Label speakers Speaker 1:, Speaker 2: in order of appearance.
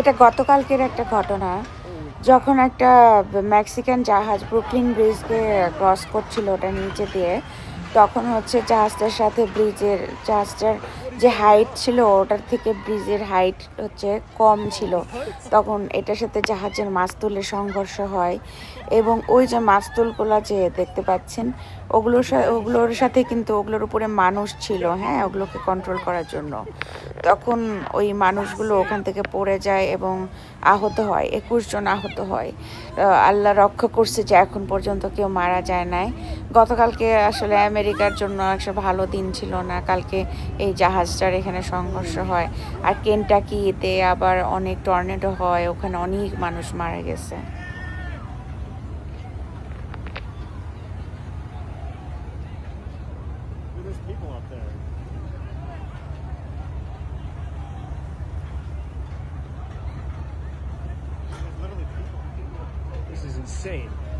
Speaker 1: এটা গতকালকের একটা ঘটনা, যখন একটা মেক্সিকান জাহাজ ব্রুকলিন ব্রিজকে ক্রস করছিল ওটা নিচে দিয়ে, তখন হচ্ছে জাহাজটার সাথে ব্রিজের জাহাজটার যে হাইট ছিল ওটার থেকে ব্রিজের হাইট হচ্ছে কম ছিল। তখন এটার সাথে জাহাজের মাস্তুলের সংঘর্ষ হয় এবং ওই যে মাস্তুলগুলো যে দেখতে পাচ্ছেন ওগুলোর ওগুলোর সাথে কিন্তু ওগুলোর উপরে মানুষ ছিল হ্যাঁ ওগুলোকে কন্ট্রোল করার জন্য। তখন ওই মানুষগুলো ওখান থেকে পড়ে যায় এবং আহত হয়, একুশ জন আহত হয়। আল্লাহ রক্ষা করছে যে এখন পর্যন্ত কেউ মারা যায় নাই। গতকালকে আসলে আমেরিকার জন্য একটা ভালো দিন ছিল না, কালকে এই গাছটার এখানে সংঘর্ষ হয় আর কেনটাকি এতে আবার অনেক টর্নেটো হয়, ওখানে অনেক মানুষ মারা গেছে
Speaker 2: insane.